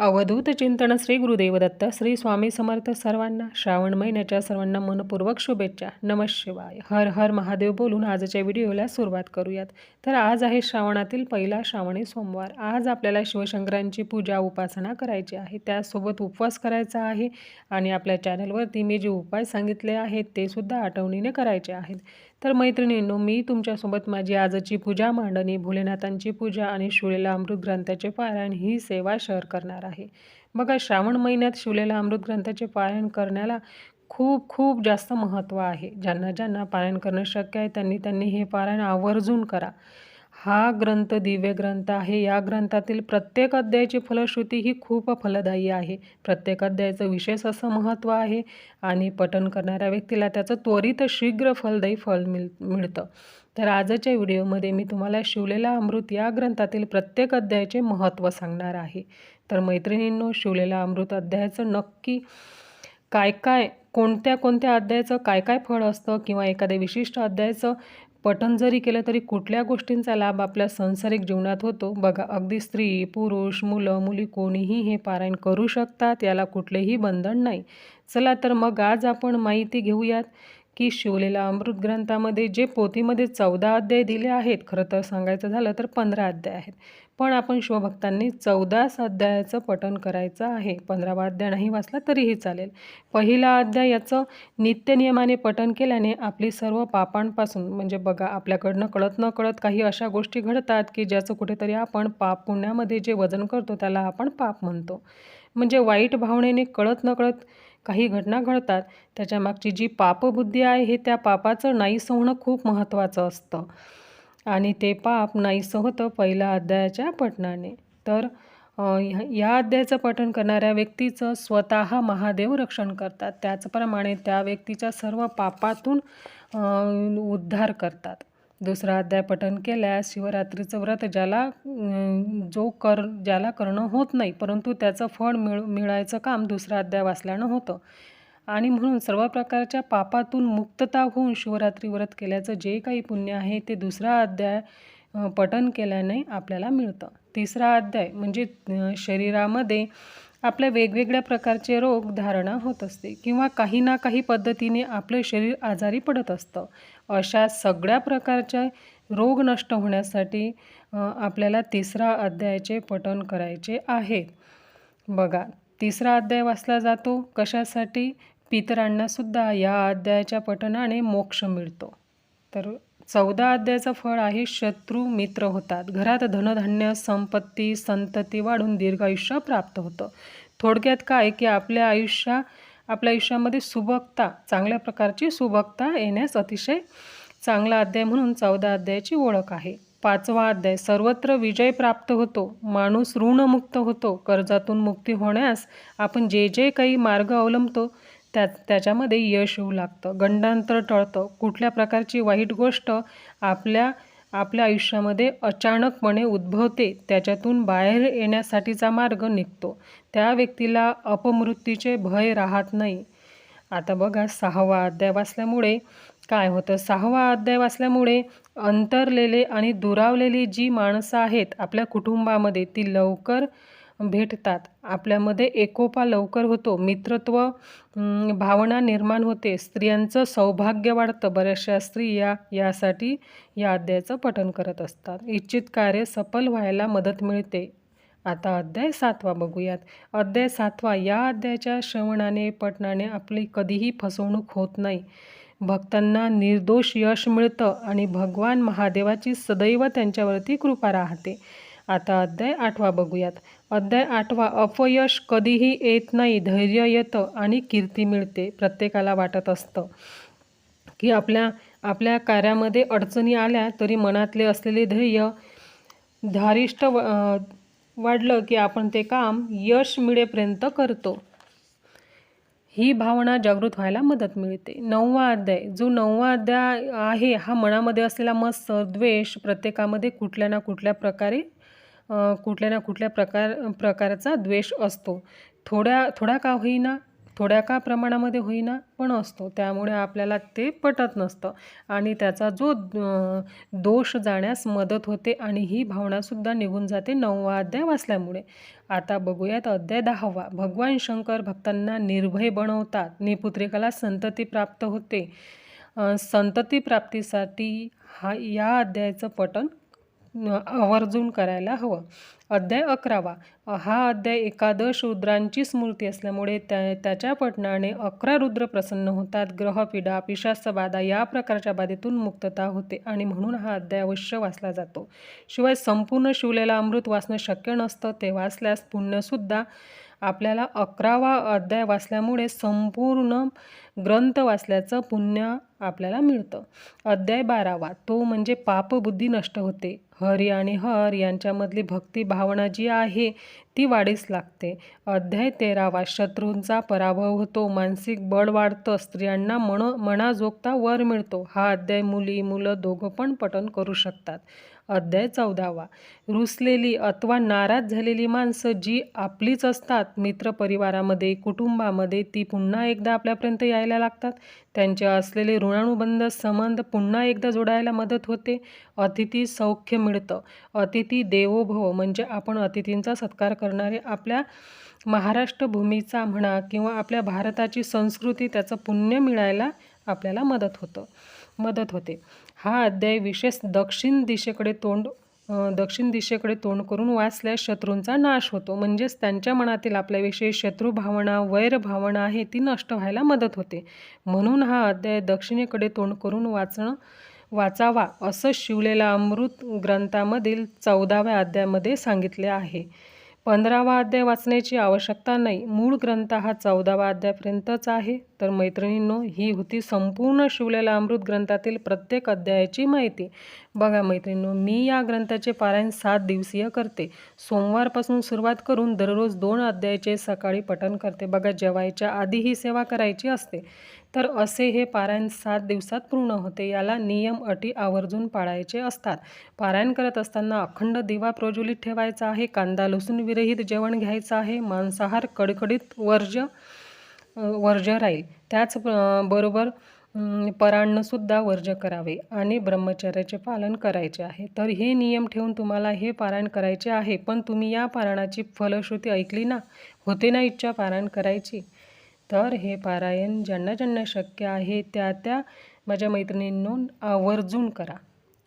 अवधूत चिंतन श्री गुरुदेवदत्त श्री स्वामी समर्थ सर्वांना श्रावण महिन्याच्या सर्वांना मनपूर्वक शुभेच्छा. नमः शिवाय. हर हर महादेव बोलून आजच्या व्हिडिओला सुरुवात करूयात. तर आज आहे श्रावणातील पहिला श्रावणी सोमवार. आज आपल्याला शिवशंकरांची पूजा उपासना करायची आहे. त्यासोबत उपवास करायचा आहे आणि आपल्या चॅनलवरती मी जे उपाय सांगितले आहेत ते सुद्धा आठवणीने करायचे आहेत. तर मैत्रिणींनो मी तुमच्यासोबत माझी आजची पूजा मांडणी भोलेनाथांची पूजा आणि शिवलेला अमृत ग्रंथाचे पारायण ही सेवा शेअर करणार आहे. बघा श्रावण महिन्यात शिवलेला अमृत ग्रंथाचे पारायण करण्याला खूप खूप जास्त महत्त्व आहे. ज्यांना ज्यांना पारायण करणं शक्य आहे त्यांनी त्यांनी हे पारायण आवर्जून करा. हा ग्रंथ दिव्य ग्रंथ आहे. या ग्रंथातील प्रत्येक अध्यायाची फलश्रुती ही खूप फलदायी आहे. प्रत्येक अध्यायाचं विशेष असं महत्त्व आहे आणि पठन करणाऱ्या व्यक्तीला त्याचं त्वरित शीघ्र फलदायी फल मिळ मिळतं. तर आजच्या व्हिडिओमध्ये मी तुम्हाला शिवलेला अमृत या ग्रंथातील प्रत्येक अध्यायाचे महत्त्व सांगणार आहे. तर मैत्रिणींनो शिवलेला अमृत अध्यायाचं नक्की काय काय कोणत्या कोणत्या अध्यायाचं काय काय फळ असतं किंवा एखाद्या विशिष्ट अध्यायाचं पठण जरी केलं तरी कुठल्या गोष्टींचा लाभ आपल्या संसारिक जीवनात होतो? बघा अगदी स्त्री पुरुष मुलं मुली कोणीही हे पारायण करू शकतात याला कुठलेही बंधन नाही. चला तर मग आज आपण माहिती घेऊयात. की शिवलेला अमृत ग्रंथामध्ये जे पोथीमध्ये चौदा अध्याय दिले आहेत खरं तर सांगायचं झालं तर पंधरा अध्याय आहेत. पण आपण शिवभक्तांनी चौदाच अध्यायाचं पठण करायचं आहे. पंधरावा अध्याय नाही वाचला तरीही चालेल. पहिला अध्याय याचं नित्यनियमाने पठण केल्याने आपली सर्व पापांपासून म्हणजे बघा आपल्याकडनं कळत न कळत काही अशा गोष्टी घडतात की ज्याचं कुठेतरी आपण पाप पुण्यामध्ये जे वजन करतो त्याला आपण पाप म्हणतो. म्हणजे वाईट भावनेने कळत न कळत काही घटना घडतात त्याच्यामागची जी पापबुद्धी आहे हे त्या पापाचं नाहीसं होणं खूप महत्त्वाचं असतं. आणि ते पाप नाहीसं होतं पहिल्या अध्यायाच्या पठणाने. तर या अध्यायाचं पठण करणाऱ्या व्यक्तीचं स्वतः महादेव रक्षण करतात. त्याचप्रमाणे त्या व्यक्तीच्या सर्व पापातून उद्धार करतात. दुसरा अध्याय पठन केल्यास शिवरात्रीचं व्रत ज्याला जो कर ज्याला करणं होत नाही परंतु त्याचं फळ मिळ मिळायचं काम दुसरा अध्याय वाचल्यानं होतं. आणि म्हणून सर्व प्रकारच्या पापातून मुक्तता होऊन शिवरात्री व्रत केल्याचं जे काही पुण्य आहे ते दुसरा अध्याय पठन केल्याने आपल्याला मिळतं. तिसरा अध्याय म्हणजे शरीरामध्ये आपल्या वेगवेगळ्या प्रकारचे रोग धारणा होत असते किंवा काही ना काही पद्धतीने आपलं शरीर आजारी पडत असतं. अशा सगळ्या प्रकारच्या रोग नष्ट होण्यासाठी आपल्याला तिसरा अध्यायाचे पठण करायचे आहे. बघा तिसरा अध्याय वाचला जातो. कशासाठी? पितरांनासुद्धा या अध्यायाच्या पठणाने मोक्ष मिळतो. तर चौदा अध्यायाचं फळ आहे शत्रू मित्र होतात. घरात धनधान्य संपत्ती संतती वाढून दीर्घ आयुष्य प्राप्त होतं. थोडक्यात काय की आपल्या आयुष्या आपल्या आयुष्यामध्ये सुबकता चांगल्या प्रकारची सुबकता येण्यास अतिशय चांगला अध्याय म्हणून चौदा अध्यायाची ओळख आहे. पाचवा अध्याय सर्वत्र विजय प्राप्त होतो माणूस ऋणमुक्त होतो कर्जातून मुक्ती होण्यास आपण जे जे काही मार्ग अवलंबतो त्या त्याच्यामध्ये यश येऊ लागतं गंडांतर टळतं कुठल्या प्रकारची वाईट गोष्ट आपल्या आपल्या आयुष्यामध्ये अचानकपणे उद्भवते त्याच्यातून बाहेर येण्यासाठीचा मार्ग निघतो. त्या व्यक्तीला अपमृत्यूचे भय राहत नाही. आता बघा सहावा अध्याय वाचल्यामुळे काय होतं? सहावा अध्याय वाचल्यामुळे अंतरलेले आणि दुरावलेली जी माणसं आहेत आपल्या कुटुंबामध्ये ती लवकर भेटतात. आपल्यामध्ये एकोपा लवकर होतो. मित्रत्व भावना निर्माण होते. स्त्रियांचं सौभाग्य वाढतं. बऱ्याचशा स्त्रिया यासाठी या अध्यायाचं पठन करत असतात. इच्छित कार्य सफल व्हायला मदत मिळते. आता अध्याय सातवा बघूयात. अध्याय सातवा या अध्यायाच्या श्रवणाने पठणाने आपली कधीही फसवणूक होत नाही. भक्तांना निर्दोष यश मिळतं आणि भगवान महादेवाची सदैव त्यांच्यावरती कृपा राहते. आता अध्याय आठवा बघूयात. अध्याय आठवा अपयश कधीही येत नाही धैर्य येतं आणि कीर्ती मिळते प्रत्येकाला वाटत असतं. की आपल्या आपल्या कार्यामध्ये अडचणी आल्या तरी मनातले असलेले धैर्य धारिष्ट वाढलं की आपण ते काम यश मिळेपर्यंत करतो. ही भावना जागृत व्हायला मदत मिळते. नववा अध्याय जो नववा अध्याय आहे हा मनामध्ये असलेला मत्सर द्वेष प्रत्येकामध्ये कुठल्या ना कुठल्या प्रकारे कुठल्या ना कुठल्या प्रकार प्रकारचा द्वेष असतो. थोड्या थोडा का होईना थोड्या का प्रमाणामध्ये होईना पण असतो. त्यामुळे आपल्याला ते पटत नसतं. आणि त्याचा जो दोष जाण्यास मदत होते आणि ही भावनासुद्धा निघून जाते नववा अध्याय वाचल्यामुळे. आता बघूयात अध्याय दहावा. भगवान शंकर भक्तांना निर्भय बनवतात. निपुत्रिकाला संतती प्राप्त होते. संतती प्राप्तीसाठी हा या अध्यायाचं पठण आवर्जून करायला हवं. अध्याय अकरावा. हा अध्याय एकादश रुद्रांची स्मृती असल्यामुळे त्या त्याच्या पठणाने अकरा रुद्र प्रसन्न होतात. ग्रहपीडा पिशाचबाधा या प्रकारच्या बाधेतून मुक्तता होते आणि म्हणून हा अध्याय अवश्य वाचला जातो. शिवाय संपूर्ण शिवलेला अमृत वाचणं शक्य नसतं ते वाचल्यास पुण्यसुद्धा आपल्याला अकरावा अध्याय वाचल्यामुळे संपूर्ण ग्रंथ वाचल्याचं पुण्य आपल्याला मिळतं. अध्याय बारावा तो म्हणजे पापबुद्धी नष्ट होते. हरी आणि हर यांच्यामधली भक्ती भावना जी आहे ती वाढीस लागते. अध्याय तेरावा शत्रूंचा पराभव होतो मानसिक बळ वाढतं स्त्रियांना मन मनाजोगता वर मिळतो. हा अध्याय मुली मुलं दोघं पण पटन करू शकतात. अध्याय चौदावा. रुसलेली अथवा नाराज झालेली माणसं जी आपलीच असतात मित्रपरिवारामध्ये कुटुंबामध्ये ती पुन्हा एकदा आपल्यापर्यंत यायला लागतात. त्यांचे असलेले ऋणानुबंध संबंध पुन्हा एकदा जोडायला मदत होते. अतिथी सौख्य मिळतं. अतिथी देवोभव म्हणजे आपण अतिथींचा सत्कार करणारे आपल्या महाराष्ट्र भूमीचा म्हणा किंवा आपल्या भारताची संस्कृती त्याचं पुण्य मिळायला आपल्याला मदत होतं मदत होते. हा अध्याय विशेष दक्षिण दिशेकडे तोंड दक्षिण दिशेकडे तोंड करून वाचल्यास शत्रूंचा नाश होतो. म्हणजेच त्यांच्या मनातील आपल्याविषयी शत्रू भावना आहे ती नष्ट व्हायला मदत होते. म्हणून हा अध्याय दक्षिणेकडे तोंड करून वाचणं वाचावा असं शिवलेला अमृत ग्रंथामधील चौदाव्या अध्यायामध्ये सांगितले आहे. पंधरावा अध्याय वाचण्याची आवश्यकता नाही. मूळ ग्रंथ हा चौदावा अध्यायापर्यंतच आहे. तर मैत्रिणींनो ही होती संपूर्ण शिवलेला अमृत ग्रंथातील प्रत्येक अध्यायाची माहिती. बघा मैत्रिणींनो मी या ग्रंथाचे पारायण सात दिवसीय करते. सोमवारपासून सुरुवात करून दररोज दोन अध्यायाचे सकाळी पठण करते. बघा जेवायच्या आधी ही सेवा करायची असते. तर असे हे पारायण सात दिवसात पूर्ण होते. याला नियम अटी आवर्जून पाळायचे असतात. पारायण करत असताना अखंड दिवा प्रज्वलित ठेवायचा आहे. कांदा लसूण विरहित जेवण घ्यायचं आहे. मांसाहार कडकडीत वर्ज्य वर्ज वर्ज्य राहील. त्याच अ, वर्ज्य करावे आणि ब्रह्मचर्याचे पालन करायचे आहे. तर हे नियम ठेवून तुम्हाला हे पारायण करायचे आहे. पण तुम्ही या पारायणाची फलश्रुती ऐकली ना? होते ना इच्छा पारायण करायची? तर हे पारायण ज्यांना ज्यांना शक्य आहे त्या त्या माझ्या मैत्रिणींनो आवर्जून करा.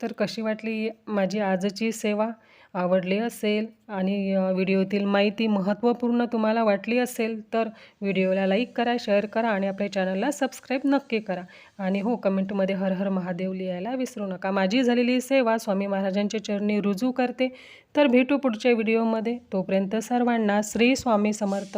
तर कशी वाटली माझी आजची सेवा? आवडली असेल आणि व्हिडिओतील माहिती महत्त्वपूर्ण तुम्हाला वाटली असेल तर व्हिडिओला लाईक करा शेअर करा आणि आपल्या चॅनलला सबस्क्राईब नक्की करा. आणि हो कमेंटमध्ये हर हर महादेव लिहायला विसरू नका. माझी झालेली सेवा स्वामी महाराजांच्या चरणी रुजू करते. तर भेटू पुढच्या व्हिडिओमध्ये. तोपर्यंत सर्वांना श्री स्वामी समर्थ.